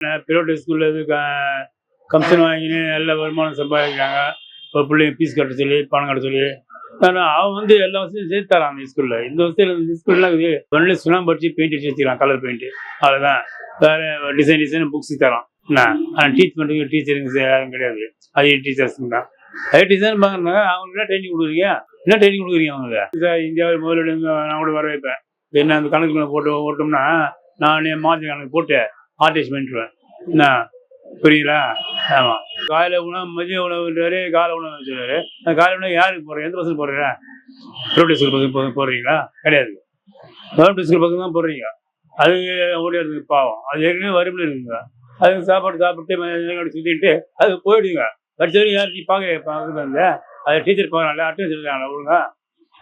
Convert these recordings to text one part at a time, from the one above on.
Private ஸ்கூலில் இது commission வாங்கின்னு நல்ல வருமானம் சம்பாதிக்கிறாங்க. ஒரு பிள்ளைங்க ஃபீஸ் கட்ட சொல்லி பணம் கட்ட சொல்லி. ஆனால் அவன் வந்து எல்லா வசதியும் சேர்த்து தரான் அந்த ஸ்கூலில் இந்த வசதியில் இந்த ஸ்கூல்லாம் இது ஒன்லி சுண்ணாம்பு அடிச்சு பெயிண்ட் அடிச்சு வச்சுக்கலாம் கலர் பெயிண்ட் அவ்வளோதான் வேறு டிசைன் டிசைன் புக்ஸ் தரான். என்ன? ஆனால் டீச் பண்ணுறதுக்கு டீச்சருங்க யாரும் கிடையாது. அதே டீச்சர்ஸுங்க தான். அதே டிசைன் பார்க்குறாங்க அவங்களுக்கு என்ன ட்ரைனிங் கொடுக்குறீங்க? என்ன ட்ரைனிங் கொடுக்குறீங்க அவங்களுக்கு சார் இந்தியாவில் முதலீடு நான் கூட வர வைப்பேன் என்ன அந்த கணக்குல போட்டு ஓட்டோம்னா நான் என் மாதிரி கணக்கு போட்டு ஆர்டிஸ்ட் பண்ணிட்டுருவேன் என்ன? புரியுங்களா ஆமாம் காலையில் உணவு மதிய உணவுன்றாரு காலை உணவு வச்சுருவாரு அந்த காலை உணவு யாருக்கு போடுறேன் எந்த பசங்க போடுறேன் ப்ரைவேட் ஸ்கூல் பக்கம் போடுறீங்களா? கிடையாது. கவர்மெண்ட் ஸ்கூல் பக்கம் தான் போடுறீங்க. அது ஓடிடுறது பாவம். அது ஏற்கனவே வறுமையில் இருக்குங்க. அது சாப்பாடு சாப்பிட்டு மதியம் சுற்றிட்டு அது போயிடுங்க. படிச்சவரையும் யார்? நீ பார்க்க பார்க்குறது அது டீச்சர் போகிறாங்களே அட்டன் சொல்கிறாங்களா ஒழுங்கா.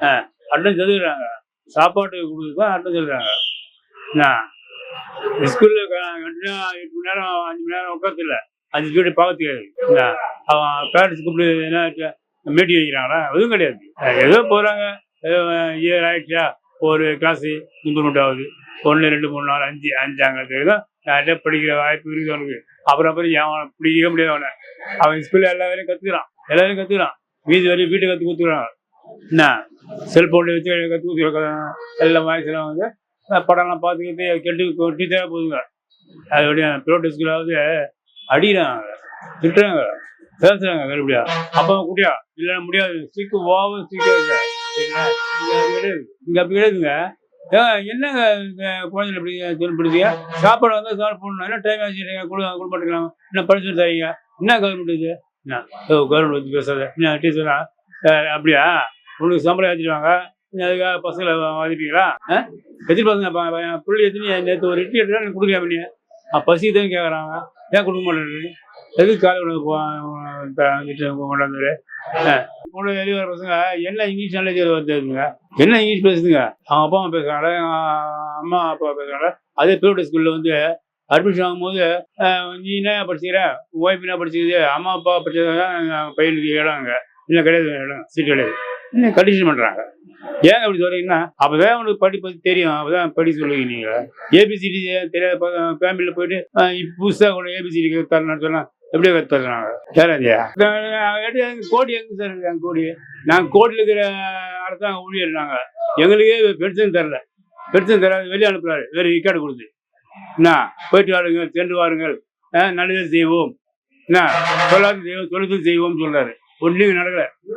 ஆ அட்டன் சொல்லிடுறாங்க சாப்பாட்டு கொடுக்குறதுக்கு அட்டன் சொல்கிறாங்க என்ன? ஸ்கூலில் கண்டினியூ எட்டு மணி நேரம் அஞ்சு மணி நேரம் உட்காரத்துல அஞ்சு ஸ்கூல் பார்க்க அவன் பேரண்ட்ஸ் கூப்பிட்டு என்ன மீட்டிங் வைக்கிறாங்களா? அதுவும் கிடையாது. ஏதோ போகிறாங்க ஏதோ இயர் ஆயிடுச்சா? ஒரு கிளாஸு இம்ப்ரூவ்மெண்ட் ஆகுது. ஒன்று ரெண்டு மூணு நாலு அஞ்சு அஞ்சாங்க தான் நிறைய படிக்கிற வாய்ப்பு இருக்குது அவனுக்கு. அப்புறம் அப்புறம் அவனை பிடிக்கவே முடியாது அவனை. அவன் ஸ்கூலில் எல்லா வேலையும் கத்துக்கிறான். எல்லா வேலையும் கத்துக்கிறான். வீதி வரையும் வீட்டை கற்று கொடுத்துக்கிறான் என்ன? செல்ஃபோனில் வச்சு கற்று கொடுத்துருக்கான் எல்லா வயசுல வந்து படம்லாம் பார்த்துக்கிட்டு கெட்டு டீச்சராக போதுங்க அதோடைய ப்ரைவேட் அடிக்கிறாங்க திட்டுறாங்க பேசுறாங்க கருப்படியா. அப்போ குட்டியா இல்லைன்னா முடியாது. சீக்கு ஓவும் சீக்கிரம் கிடையாது. இங்கே அப்படி கிடையாதுங்க. என்னங்க இந்த குழந்தைங்க இப்படி சொல்லிப்படுறீங்க சாப்பாடு வந்து சாப்பிடணும் என்ன டைம் ஆச்சுங்க கொடுக்க கொடுப்பாட்டுக்கலாம் மாட்டேங்கிறாங்க என்ன பரிசு தரீங்க? என்ன கவர்மெண்ட் இது? என்ன? ஓ கவர்மெண்ட் வந்து பேசாத. என்ன டீச்சரா அப்படியா? உங்களுக்கு சம்பளம் ஏற்றிடுவாங்க அதுக்காக பசங்களை வாதிப்பீங்களா எத்தனை பசங்க ப- புள்ளி எத்தனை நேற்று ஒரு இட்லி எடுத்தா எனக்கு கொடுக்க பண்ணி பசி தான் கேட்குறாங்க ஏன் கொடுக்க மாட்டேன் எதுக்கு காலை உணவு கொண்டாந்து கூட வெளியே வர பசங்க என்ன இங்கிலீஷ் நாலேஜ் வருதுங்க என்ன இங்கிலீஷ் பேசுதுங்க? அவங்க அப்பா அம்மா பேசுறாங்களே? அம்மா அப்பா பேசுறாங்களே? அதே ப்ரைவேட் ஸ்கூலில் வந்து அட்மிஷன் ஆகும்போது நீ என்ன படிச்சுக்கிற? ஒய்ஃப் என்ன படிச்சுக்குது? அம்மா அப்பா படிச்சது தான் பையனுக்கு அங்கே இல்லை கிடையாது இடம் சீட் கிடையாது. இன்னும் கண்டிஷன் பண்ணுறாங்க ஏன் அப்படி சொல்றீங்கன்னா அப்பதான் அவனுக்கு படி பத்தி தெரியும். அப்பதான் படி சொல்லுவீங்க நீங்க. ஏபிசிடி தெரியாத ஃபேமிலியில் போயிட்டு புதுசாக இப்ப ஏபிசிடி தரணும்னு சொன்னா எப்படியோ கற்று தர்றாங்க கோடி எங்க சார் எங்கள் எங்க கோடி? நாங்கள் கோடியில் இருக்கிற அரசாங்க ஊழியர் நாங்கள் எங்களுக்கே பென்ஷன் தரல. பென்ஷன் தராது வெளியே அனுப்புறாரு. வேறு ரிக்கார்டு கொடுத்து. என்ன? போயிட்டு வாருங்கள் சென்று வாருங்கள். அஹ், நல்லது செய்வோம். என்ன? சொல்லாது செய்வோம் சொல்லுது செய்வோம்னு சொல்றாரு. ஒன்றும் நடக்கல.